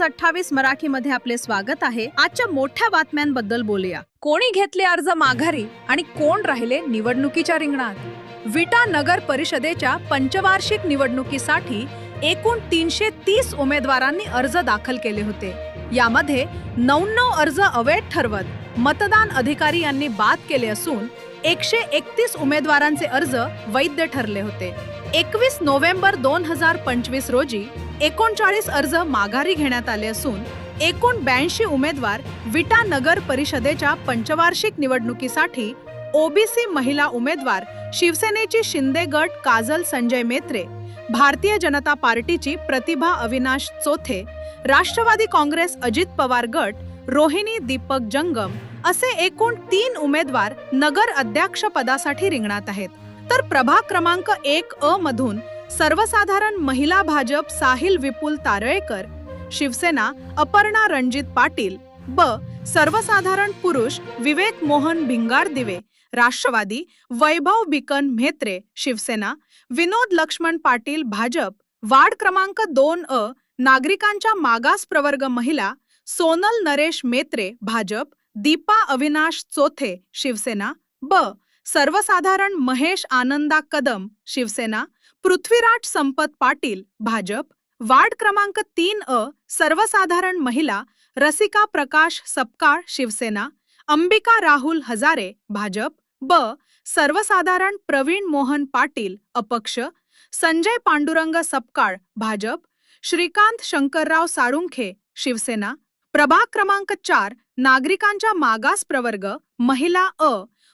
News अठ्ठावीस मराठी मध्ये आपले स्वागत आहे. आजच्या मोठ्या बातम्यांबद्दल बोलूया. कोणी घेतले अर्ज माघारी आणि कोण राहिले निवडणुकीच्या रिंगणात? विटा नगर परिषदेच्या पंचवार्षिक निवडणुकीसाठी एकूण तीनशे तीस उमेदवारांनी अर्ज दाखल केले होते. यामध्ये नऊ अर्ज अवैध ठरवत मतदान अधिकारी यांनी बाद केले असून एकशे एकतीस उमेदवारांचे अर्ज वैध ठरले होते. एकवीस नोव्हेंबर दोन हजार पंचवीस रोजी एकोणचाळीस अर्ज माघारी घेण्यात आले असून एकूण ब्याऐंशी उमेदवार विटा नगर परिषदेच्या पंचवार्षिक निवडणुकीसाठी ओबीसी महिला उमेदवार शिवसेनेची शिंदे गट काजल संजय मेत्रे भारतीय जनता पार्टीची प्रतिभा अविनाश चोथे राष्ट्रवादी काँग्रेस अजित पवार गट रोहिणी दीपक जंगम असे एकूण तीन उमेदवार नगर अध्यक्ष पदासाठी रिंगणात आहेत. तर प्रभाग क्रमांक एक अ मधून सर्वसाधारण महिला भाजप साहिल विपुल तारळेकर शिवसेना अपर्णा रणजित पाटील ब. सर्वसाधारण पुरुष विवेक मोहन भिंगार दिवे राष्ट्रवादी वैभव बिकन म्हेत्रे शिवसेना विनोद लक्ष्मण पाटील भाजप वार्ड क्रमांक दोन अ. नागरिकांच्या मागास प्रवर्ग महिला सोनल नरेश मेत्रे भाजप दीपा अविनाश चोथे शिवसेना ब. सर्वसाधारण महेश आनंदा कदम शिवसेना पृथ्वीराज संपत पाटील भाजप वार्ड क्रमांक तीन अ सर्वसाधारण महिला रसिका प्रकाश सपकाळ शिवसेना अंबिका राहुल हजारे भाजप ब सर्वसाधारण प्रवीण मोहन पाटील अपक्ष संजय पांडुरंग सपकाळ भाजप श्रीकांत शंकरराव साळुंखे शिवसेना प्रभाग क्रमांक चार नागरिकांच्या मागास प्रवर्ग महिला अ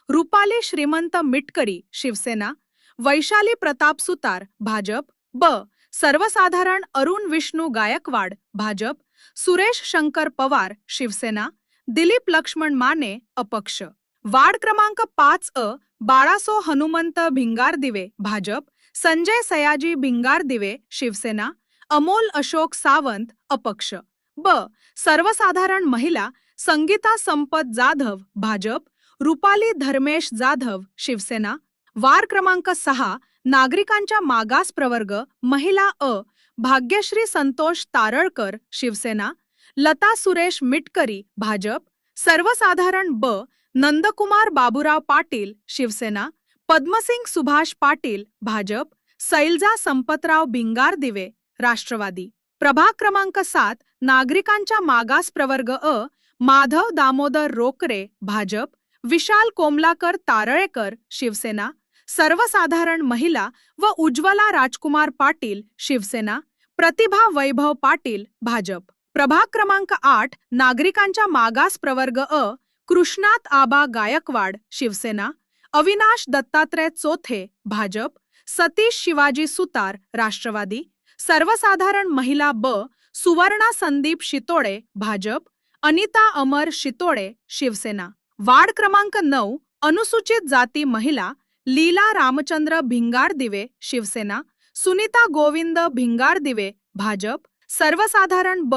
रुपाली श्रीमंत मिटकरी शिवसेना वैशाली प्रताप सुतार भाजप ब. सर्वसाधारण अरुण विष्णू गायकवाड भाजप सुरेश शंकर पवार शिवसेना दिलीप लक्ष्मण माने अपक्ष. वार्ड क्रमांक पाच अ. बाळासो हनुमंत भिंगार दिवे भाजप संजय सयाजी भिंगार दिवे शिवसेना अमोल अशोक सावंत अपक्ष. ब. सर्वसाधारण महिला संगीता संपत जाधव भाजप रुपाली धर्मेश जाधव शिवसेना वार क्रमांक सहा नागरिकांच्या मागास प्रवर्ग महिला अ भाग्यश्री संतोष तारळकर शिवसेना लता सुरेश मिटकरी भाजप सर्वसाधारण ब नंदकुमार बाबूराव पाटील शिवसेना पद्मसिंग सुभाष पाटील भाजप सैलजा संपतराव भिंगार दिवे राष्ट्रवादी. प्रभाग क्रमांक सात नागरिकांच्या मागास प्रवर्ग अ माधव दामोदर रोकरे भाजप विशाल कोमलाकर तारळेकर शिवसेना सर्वसाधारण महिला व उज्ज्वला राजकुमार पाटील शिवसेना प्रतिभा वैभव पाटील भाजप. प्रभाग क्रमांक आठ नागरिकांच्या मागास प्रवर्ग अ कृष्णात आबा गायकवाड शिवसेना. अविनाश दत्तात्रय चोथे भाजप. सतीश शिवाजी सुतार राष्ट्रवादी. सर्वसाधारण महिला ब सुवर्णा संदीप शितोडे भाजप. अनिता अमर शितोडे शिवसेना. वार्ड क्रमांक नऊ अनुसूचित जाती महिला लीला रामचंद्र भिंगार दिवे शिवसेना सुनीता गोविंद भिंगार दिवे भाजप सर्वसाधारण ब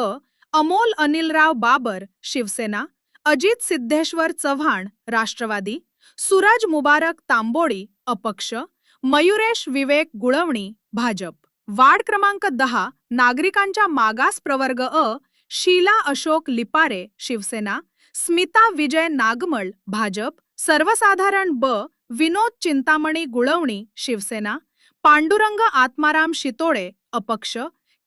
अमोल अनिलराव बाबर शिवसेना अजित सिद्धेश्वर चव्हाण राष्ट्रवादी सूरज मुबारक तांबोळी अपक्ष मयुरेश विवेक गुळवणी भाजप. वार्ड क्रमांक दहा नागरिकांच्या मागास प्रवर्ग अ शीला अशोक लिपारे शिवसेना स्मिता विजय नागमळ भाजप सर्वसाधारण ब विनोद चिंतामणी गुळवणी शिवसेना पांडुरंग आत्माराम शितोळे अपक्ष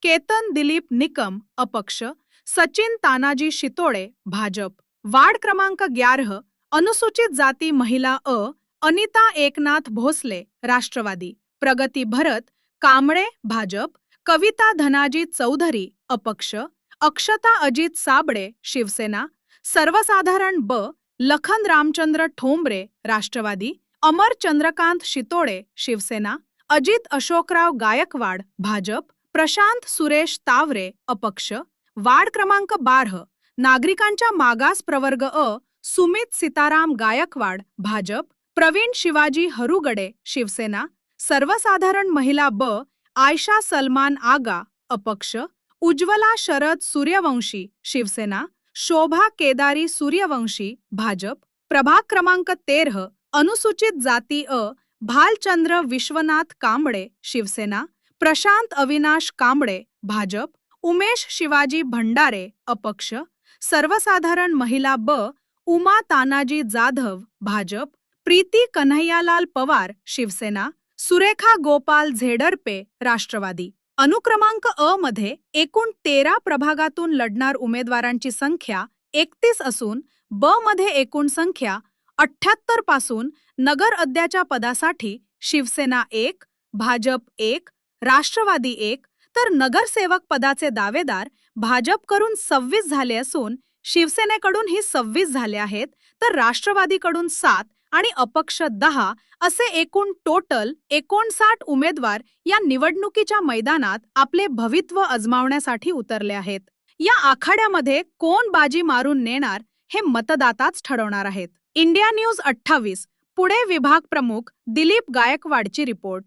केतन दिलीप निकम अपक्ष सचिन तानाजी शितोळे भाजप वार्ड क्रमांक ग्यारह अनुसूचित जाती महिला अ अनिता एकनाथ भोसले राष्ट्रवादी प्रगती भरत कांबळे भाजप कविता धनाजी चौधरी अपक्ष अक्षता अजित साबळे शिवसेना सर्वसाधारण ब लखन रामचंद्र ठोंबरे राष्ट्रवादी अमर चंद्रकांत शितोडे शिवसेना अजित अशोकराव गायकवाड भाजप प्रशांत सुरेश तावरे अपक्ष वार्ड क्रमांक बारह नागरिकांच्या मागास प्रवर्ग अ सुमित सीताराम गायकवाड भाजप प्रवीण शिवाजी हरुगडे शिवसेना सर्वसाधारण महिला ब आयशा सलमान आगा अपक्ष उज्ज्वला शरद सूर्यवंशी शिवसेना शोभा केदारी सूर्यवंशी भाजप प्रभाग क्रमांक तेरह अनुसूचित जाती अ. भालचंद्र विश्वनाथ कांबळे शिवसेना प्रशांत अविनाश कांबळे भाजप उमेश शिवाजी भंडारे अपक्ष सर्वसाधारण महिला ब. उमा तानाजी जाधव भाजप प्रीती कन्हैयालाल पवार शिवसेना सुरेखा गोपाल झेडरपे राष्ट्रवादी. अनुक्रमांक अ मध्ये एकूण तेरा प्रभागातून लढणार उमेदवारांची संख्या एकतीस असून ब मध्ये एकूण संख्या अठ्ठ्याहत्तरपासून नगर अद्याच्या पदासाठी शिवसेना एक भाजप एक राष्ट्रवादी एक तर नगरसेवक पदाचे दावेदार भाजपकडून सव्वीस झाले असून शिवसेनेकडून ही सव्वीस झाले आहेत तर राष्ट्रवादीकडून सात आणि अपक्ष दहा असे एकूण टोटल एकोणसाठ उमेदवार या निवडणुकीच्या मैदानात आपले भवित्व अजमावण्यासाठी उतरले आहेत. या आखाड्यामध्ये कोण बाजी मारून नेणार हे मतदाताच ठरवणार आहेत. इंडिया न्यूज अठ्ठावीस पुणे विभाग प्रमुख दिलीप गायकवाडची रिपोर्ट.